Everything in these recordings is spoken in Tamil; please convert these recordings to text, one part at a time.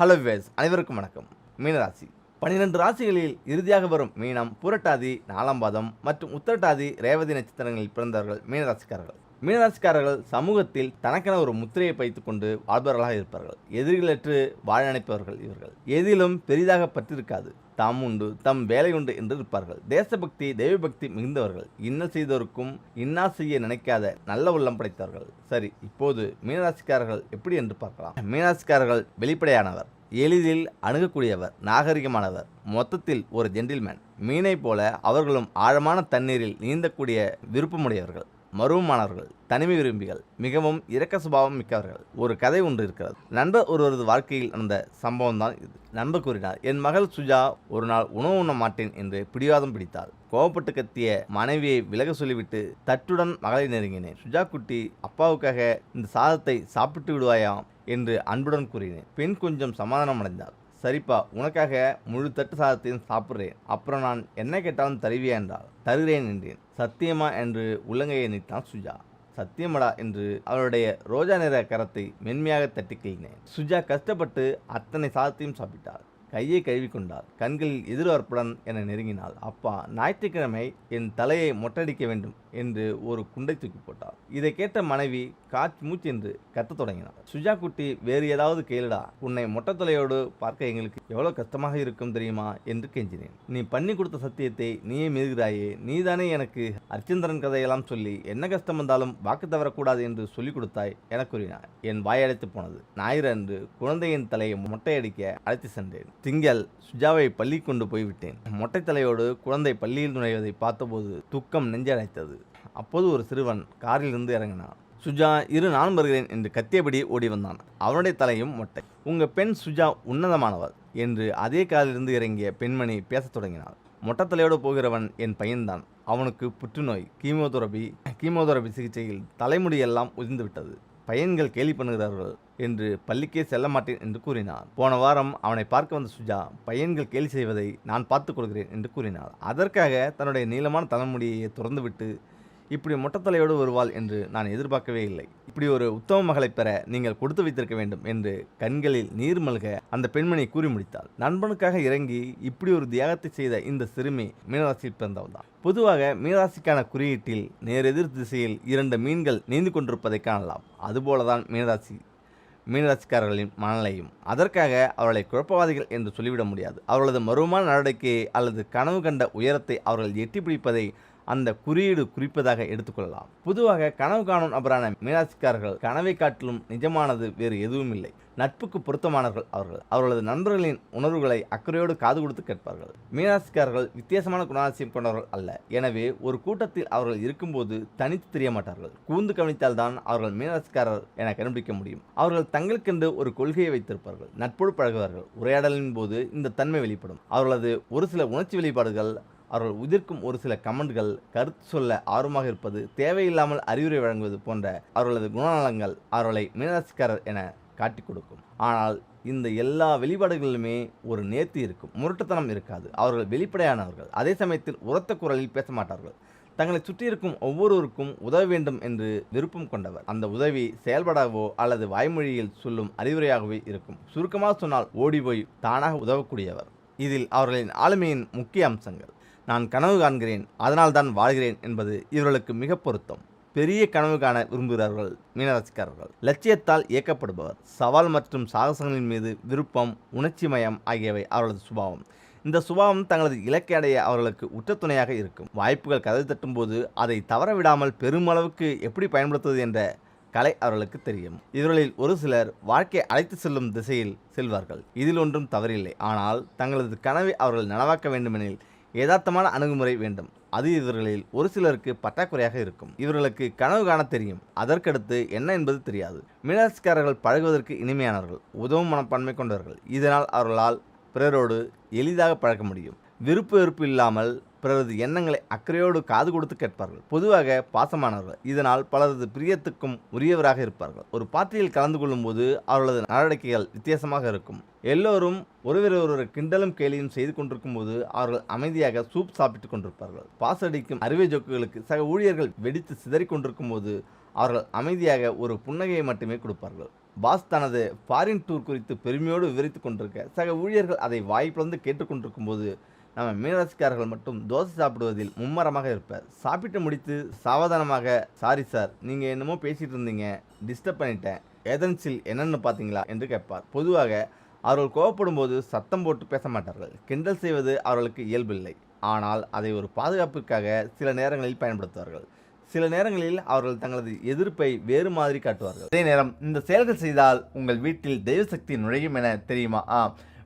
ஹலோ வேஸ் அனைவருக்கும் வணக்கம். மீனராசி. பன்னிரெண்டு ராசிகளில் இறுதியாக வரும் மீனம் புரட்டாதி நாலாம் பாதம் மற்றும் உத்திரட்டாதி ரேவதி நட்சத்திரங்களில் பிறந்தவர்கள் மீனராசிக்காரர்கள். மீனராசிக்காரர்கள் சமூகத்தில் தனக்கென ஒரு முத்திரையை வைத்துக் கொண்டு வாழ்பவர்களாக இருப்பார்கள். எதிரிகளற்று வாழ நினைப்பவர்கள் இவர்கள். எதிலும் பெரிதாக பற்றிருக்காது. தாம் உண்டு தம் வேலை உண்டு என்று இருப்பார்கள். தேசபக்தி தெய்வபக்தி மிகுந்தவர்கள். இன்ன செய்தோருக்கும் இன்னா செய்ய நினைக்காத நல்ல உள்ளம் படைத்தவர்கள். சரி இப்போது மீனராசிக்காரர்கள் எப்படி என்று பார்க்கலாம். மீனராசிக்காரர்கள் வெளிப்படையானவர். எளிதில் அணுகக்கூடியவர் நாகரிகமானவர். மொத்தத்தில் ஒரு ஜென்டில்மேன் மீனை போல அவர்களும் ஆழமான தண்ணீரில் நீந்தக்கூடிய விருப்பமுடையவர்கள். மருவமானவர்கள் தனிமை விரும்பிகள் மிகவும் இரக்க சுபாவம் மிக்கவர்கள். ஒரு கதை ஒன்று இருக்கிறது. நண்பர் ஒருவரது வாழ்க்கையில் நடந்த சம்பவம் தான் இது. நண்பர் கூறினார் என் மகள் சுஜா ஒரு நாள் உணவு உண்ண மாட்டேன் என்று பிடிவாதம் பிடித்தாள் கோபப்பட்டு கத்திய மனைவியை விலக சொல்லிவிட்டு தட்டுடன் மகளை நெருங்கினேன். சுஜா குட்டி அப்பாவுக்காக இந்த சாதத்தை சாப்பிட்டு விடுவாயாம் என்று அன்புடன் கூறினேன். பெண் கொஞ்சம் சமாதானம் அடைந்தாள் சரிப்பா உனக்காக முழு தட்டு சாதத்தையும் சாப்பிட்றேன். அப்புறம் நான் என்ன கேட்டாலும் தருவியா என்றால் தருகிறேன் என்றேன். சத்தியமா என்று உள்ளங்கையை நீட்டான் சுஜா. சத்தியமடா என்று அவளுடைய ரோஜா நிற கரத்தை மென்மையாக தட்டி கிழினேன் சுஜா கஷ்டப்பட்டு அத்தனை சாதத்தையும் சாப்பிட்டாள். கையை கழுவி கொண்டாள் கண்களில் எதிர்பார்ப்புடன் என நெருங்கினாள். அப்பா ஞாயிற்றுக்கிழமை என் தலையை மொட்டடிக்க வேண்டும். என்று ஒரு குண்டை தூக்கி போட்டாள் இதை கேட்ட மனைவி காற்று மூச்சு என்று கத்தத் தொடங்கினாள் சுஜா குட்டி வேறு ஏதாவது கேளுடா? உன்னை மொட்டத்தலையோடு பார்க்க எங்களுக்கு எவ்வளவு கஷ்டமாக இருக்கும் தெரியுமா? என்று கெஞ்சினேன். நீ பண்ணி கொடுத்த சத்தியத்தை நீயே மீறுகிறாயே நீதானே எனக்கு அர்ச்சந்திரன் கதையெல்லாம் சொல்லி என்ன கஷ்டம் வந்தாலும் வாக்கு தவறக்கூடாது என்று சொல்லிக் கொடுத்தாய் என கூறினார். என் வாயடைத்து போனது. ஞாயிறு அன்று குழந்தையின் தலையை மொட்டையடிக்க அழைத்து சென்றேன். திங்கள் சுஜாவை பள்ளி கொண்டு போய்விட்டேன். மொட்டை தலையோடு குழந்தை பள்ளியில் நுழைவதை பார்த்தபோது துக்கம் நெஞ்சடைத்தது. அப்போது ஒரு சிறுவன் காரிலிருந்து இறங்கினான். சுஜா இரு நான் வருகிறேன் என்று கத்தியபடி ஓடி வந்தான். அவனுடைய தலையும் மொட்டை. உங்க பெண் சுஜா உன்னதமானவர் என்று அதே காரிலிருந்து இறங்கிய பெண்மணி பேசத் தொடங்கினாள். மொட்டத்தலையோடு போகிறவன் என் பையன்தான். அவனுக்கு புற்றுநோய் கீமோதெரபி கீமோதெரபி சிகிச்சையில் தலைமுடியெல்லாம் உதிர்ந்து விட்டது. பையன்கள் கேலி பண்ணுகிறார்கள் என்று பள்ளிக்கே செல்ல மாட்டேன் என்று கூறினார் போன வாரம் அவனை பார்க்க வந்த சுஜா பையன்கள் கேலி செய்வதை நான் பார்த்துக் கொள்கிறேன் என்று கூறினார் அதற்காக தன்னுடைய நீளமான தலைமுடியை துறந்துவிட்டு இப்படி மொட்டத்தலையோடு வருவாள் என்று நான் எதிர்பார்க்கவே இல்லை. இப்படி ஒரு உத்தம மகளை பெற நீங்கள் கொடுத்து வைத்திருக்க வேண்டும் என்று கண்களில் நீர் மல்க அந்த பெண்மணி கூறி முடித்தாள். நண்பனுக்காக இறங்கி இப்படி ஒரு தியாகத்தை செய்த இந்த சிறுமி மீனராசியில் பிறந்தவள் தான் பொதுவாக மீனராசிக்கான குறியீட்டில் நேரெதிர் திசையில் இரண்டு மீன்கள் நீந்து கொண்டிருப்பதை காணலாம். அதுபோலதான் மீனராசி மீனராசிக்காரர்களின் மனநிலையும். அதற்காக அவர்களை குழப்பவாதிகள் என்று சொல்லிவிட முடியாது. அவர்களது மருவமான நடவடிக்கையை அல்லது கனவு கண்ட உயரத்தை அவர்கள் எட்டி பிடிப்பதை அந்த குறியீடு குறிப்பதாக எடுத்துக்கொள்ளலாம். பொதுவாக கனவு காணும் நபரான மீனாட்சிக்காரர்கள் கனவை காட்டிலும் நிஜமானது வேறு எதுவும் இல்லை. நட்புக்கு பொருத்தமானவர்கள் அவர்கள். அவர்களது நண்பர்களின் உணர்வுகளை அக்கறையோடு காது கொடுத்து கேட்பார்கள். மீனாட்சிக்காரர்கள் வித்தியாசமான குணாதிசயம் கொண்டவர்கள் அல்ல. எனவே ஒரு கூட்டத்தில் அவர்கள் இருக்கும்போது தனித்து தெரிய மாட்டார்கள் கூந்து கவனித்தால்தான் அவர்கள் மீனாட்சிக்காரர் என கண்டுபிடிக்க முடியும். அவர்கள் தங்களுக்கென்று ஒரு கொள்கையை வைத்திருப்பார்கள். நட்போடு பழகுவார்கள். உரையாடலின் போது இந்த தன்மை வெளிப்படும். அவர்களது ஒரு சில உணர்ச்சி வெளிப்பாடுகள் அவர்கள் உதிர்க்கும் ஒரு சில கமெண்ட்கள் கருத்து சொல்ல ஆர்வமாக இருப்பது தேவையில்லாமல் அறிவுரை வழங்குவது போன்ற அவர்களது குணநலங்கள் அவர்களை மீனராசிக்காரர் என காட்டிக் கொடுக்கும். ஆனால் இந்த எல்லா வெளிப்பாடுகளிலுமே ஒரு நேர்த்தி இருக்கும் முரட்டுத்தனம் இருக்காது. அவர்கள் வெளிப்படையானவர்கள் அதே சமயத்தில் உரத்த குரலில் பேச மாட்டார்கள். தங்களை சுற்றியிருக்கும் ஒவ்வொருவருக்கும் உதவ வேண்டும் என்று விருப்பம் கொண்டவர். அந்த உதவி செயல்படாகவோ அல்லது வாய்மொழியில் சொல்லும் அறிவுரையாகவே இருக்கும். சுருக்கமாக சொன்னால் ஓடி போய் தானாக உதவக்கூடியவர். இதில் அவர்களின் ஆளுமையின் முக்கிய அம்சங்கள். நான் கனவு காண்கிறேன் அதனால் தான் வாழ்கிறேன் என்பது இவர்களுக்கு மிக பொருத்தம். பெரிய கனவு காண விரும்புகிறார்கள் மீனராசிக்காரர்கள். லட்சியத்தால் இயக்கப்படுபவர் சவால் மற்றும் சாகசங்களின் மீது விருப்பம் உணர்ச்சிமயம் ஆகியவை அவர்களது சுபாவம். இந்த சுபாவம் தங்களது இலக்கை அடைய அவர்களுக்கு உற்ற துணையாக இருக்கும். வாய்ப்புகள் கதவை தட்டும்போது அதை தவற விடாமல் பெருமளவுக்கு எப்படி பயன்படுத்துவது என்ற கலை அவர்களுக்கு தெரியும். இவர்களில் ஒரு சிலர் வாழ்க்கை அழைத்து செல்லும் திசையில் செல்வார்கள். இதில் ஒன்றும் தவறில்லை. ஆனால் தங்களது கனவை அவர்கள் நனவாக்க வேண்டுமெனில் யதார்த்தமான அணுகுமுறை வேண்டும். அது இவர்களில் ஒரு சிலருக்கு பற்றாக்குறையாக இருக்கும். இவர்களுக்கு கனவு காண தெரியும். அதற்கடுத்து என்ன என்பது தெரியாது. மீனராசிக்காரர்கள் பழகுவதற்கு இனிமையானவர்கள் உதவும் மனப்பான்மை கொண்டவர்கள். இதனால் அவர்களால் பிறரோடு எளிதாக பழக்க முடியும். விருப்பு வெறுப்பு இல்லாமல் பிறரது எண்ணங்களை அக்கறையோடு காது கொடுத்து கேட்பார்கள். பொதுவாக பாசமானவர்கள். இதனால் பலரது பிரியத்துக்கும் உரியவராக இருப்பார்கள். ஒரு பார்ட்டியில் கலந்து கொள்ளும்போது அவர்களது நடவடிக்கைகள் வித்தியாசமாக இருக்கும். எல்லோரும் ஒருவர் ஒருவர் கிண்டலும் கேலியும் செய்து கொண்டிருக்கும் போது அவர்கள் அமைதியாக சூப் சாப்பிட்டுக் கொண்டிருப்பார்கள். பாஸ் அடிக்கும் அறுவை ஜோக்குகளுக்கு சக ஊழியர்கள் வெடித்து சிதறிக் கொண்டிருக்கும் போது அவர்கள் அமைதியாக ஒரு புன்னகையை மட்டுமே கொடுப்பார்கள். பாஸ் தனது ஃபாரின் டூர் குறித்து பெருமையோடு விவரித்து கொண்டிருக்க சக ஊழியர்கள் அதை வாய்ப்பிழந்து கேட்டுக்கொண்டிருக்கும் போது நம்ம மீனராசிக்காரர்கள் மட்டும் தோசை சாப்பிடுவதில் மும்மரமாக இருப்பார். சாப்பிட்டு முடித்து சாவதானமாக சாரி சார் நீங்கள் என்னமோ பேசிகிட்டு இருந்தீங்க டிஸ்டர்ப் பண்ணிட்டேன். ஏதன்ஸில் என்னென்னு பார்த்தீங்களா என்று கேட்பார். பொதுவாக அவர்கள் கோவப்படும் போது சத்தம் போட்டு பேச மாட்டார்கள். கிண்டல் செய்வது அவர்களுக்கு இயல்பில்லை. ஆனால் அதை ஒரு பாதுகாப்பிற்காக சில நேரங்களில் பயன்படுத்துவார்கள். சில நேரங்களில் அவர்கள் தங்களது எதிர்ப்பை வேறு மாதிரி காட்டுவார்கள். அதே நேரம் இந்த செயல்கள் செய்தால் உங்கள் வீட்டில் தெய்வசக்தி நுழையும் என தெரியுமா? ஆ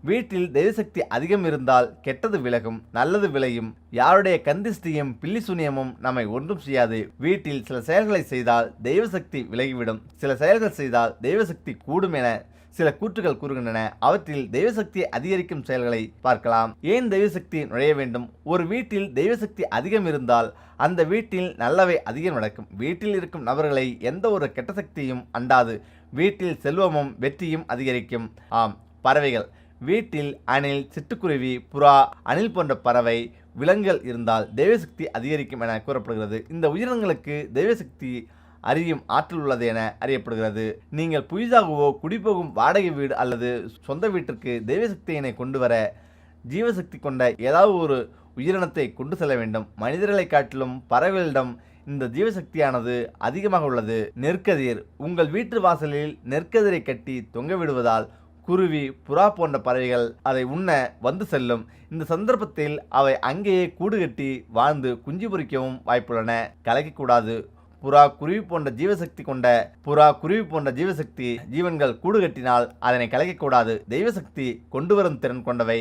வீட்டில் தெய்வசக்தி அதிகம் இருந்தால் கெட்டது விலகும் நல்லது விளையும். யாருடைய கந்திஷ்டியும் பில்லி சுனியமும் நம்மை ஒன்றும் செய்யாது. வீட்டில் சில செயல்களை செய்தால் தெய்வசக்தி விலகிவிடும். சில செயல்கள் செய்தால் தெய்வசக்தி கூடும் என சில கூற்றுகள் கூறுகின்றன. அவற்றில் தெய்வசக்தி அதிகரிக்கும் செயல்களை பார்க்கலாம். ஏன் தெய்வசக்தி நுழைய வேண்டும்? ஒரு வீட்டில் தெய்வசக்தி அதிகம் இருந்தால் அந்த வீட்டில் நல்லவை அதிகம் நடக்கும். வீட்டில் இருக்கும் நபர்களை எந்த ஒரு கெட்ட சக்தியும் அண்டாது. வீட்டில் செல்வமும் வெற்றியும் அதிகரிக்கும். ஆம் பறவைகள். வீட்டில் அணில் சிட்டுக்குருவி புறா அணில் போன்ற பறவை விலங்குகள் இருந்தால் தெய்வசக்தி அதிகரிக்கும் என கூறப்படுகிறது. இந்த உயிரினங்களுக்கு தெய்வசக்தி அறியும் ஆற்றல் உள்ளது என அறியப்படுகிறது. நீங்கள் புதிதாகவோ குடிபோகும் வாடகை வீடு அல்லது சொந்த வீட்டிற்கு தெய்வசக்தியினை கொண்டு வர ஜீவசக்தி கொண்ட ஏதாவது ஒரு உயிரினத்தை கொண்டு செல்ல வேண்டும். மனிதர்களை காட்டிலும் பறவைகளிடம் இந்த ஜீவசக்தியானது அதிகமாக உள்ளது. நெற்கதிர். உங்கள் வீட்டு வாசலில் நெற்கதிரை கட்டி தொங்க விடுவதால் குருவி புறா போன்ற பறவைகள் அதை உண்ண வந்து செல்லும். இந்த சந்தர்ப்பத்தில் அவை அங்கேயே கூடு கட்டி வாழ்ந்து குஞ்சு பொறிக்கவும் வாய்ப்புள்ளன. கலைக்கக்கூடாது. புறா குருவி போன்ற ஜீவசக்தி கொண்ட புறா குருவி போன்ற ஜீவசக்தி ஜீவன்கள் கூடு கட்டினால் அதனை கலைக்கக்கூடாது. தெய்வசக்தி கொண்டு வரும் திறன் கொண்டவை.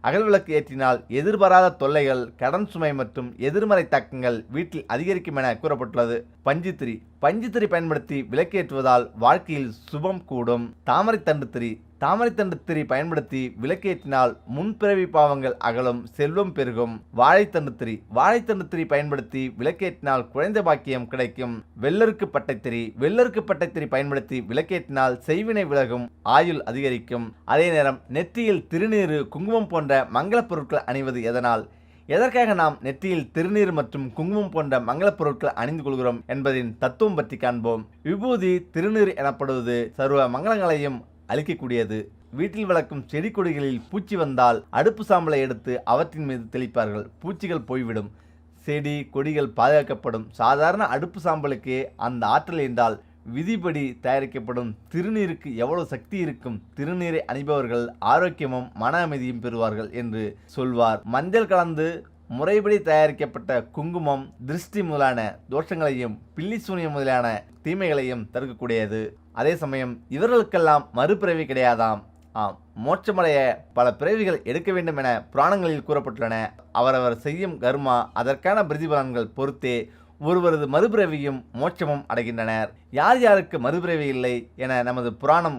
அகல் விளக்கு ஏற்றினால் எதிர்பாராத தொல்லைகள் கடன் சுமை மற்றும் எதிர்மறை தாக்கங்கள் வீட்டில் அதிகரிக்கும் என கூறப்பட்டுள்ளது. பஞ்சுத்திரி. பஞ்சுத்திரி பயன்படுத்தி விளக்கேற்றுவதால் வாழ்க்கையில் சுபம் கூடும். தாமரை தண்டுத்திரி. திரி தாமரைத்தண்டு திரி பயன்படுத்தி விளக்கேற்றினால் முன்பிறவி பாவங்கள் அகலும் செல்வம் பெருகும். வாழைத்தண்டு திரி வாழைத்தண்டு திரி பயன்படுத்தி விளக்கேற்றினால் குழந்தை பாக்கியம் கிடைக்கும். வெள்ளருக்கு பட்டைத்திரி. வெள்ளருக்கு பட்டைத்திரி பயன்படுத்தி விளக்கேற்றினால் செய்வினை விலகும் ஆயுள் அதிகரிக்கும். அதே நேரம் நெற்றியில் திருநீறு குங்குமம் போன்ற மங்களப் பொருட்கள் அணிவது எதனால்? எதற்காக நாம் நெற்றியில் திருநீர் மற்றும் குங்குமம் போன்ற மங்களப் பொருட்கள் அணிந்து கொள்கிறோம் என்பதின் தத்துவம் பற்றி காண்போம். விபூதி திருநீர் எனப்படுவது சர்வ மங்களங்களையும் அளிக்கக்கூடியது. வீட்டில் வளர்க்கும் செடி கொடிகளில் பூச்சி வந்தால் அடுப்பு சாம்பலை எடுத்து அவற்றின் மீது தெளிப்பார்கள். பூச்சிகள் போய்விடும். செடி கொடிகள் பாதுகாக்கப்படும். சாதாரண அடுப்பு சாம்பலுக்கே அந்த ஆற்றல் என்றால் விதிப்படி தயாரிக்கப்படும் திருநீருக்கு எவ்வளவு சக்தி இருக்கும்? திருநீரை அணிபவர்கள் ஆரோக்கியமும் மன அமைதியும் பெறுவார்கள் என்று சொல்வார். மஞ்சள் கலந்து முறைப்படி தயாரிக்கப்பட்ட குங்குமம் திருஷ்டி முதலான தோஷங்களையும் பில்லி சூனியம் முதலான தீமைகளையும் தடுக்கக்கூடியது. அதே சமயம் இவர்களுக்கெல்லாம் மறுபிறவி கிடையாதாம். ஆம் மோட்சமடைய பல பிறவிகள் எடுக்க வேண்டும் என புராணங்களில் கூறப்பட்டுள்ளன. அவரவர் செய்யும் கர்மா அதற்கான பிரதிபலன்கள் பொறுத்தே ஒருவரது மறுபிறவியும் மோட்சமும் அடைகின்றனர். யார் யாருக்கு மறுபிறவி இல்லை என நமது புராணம்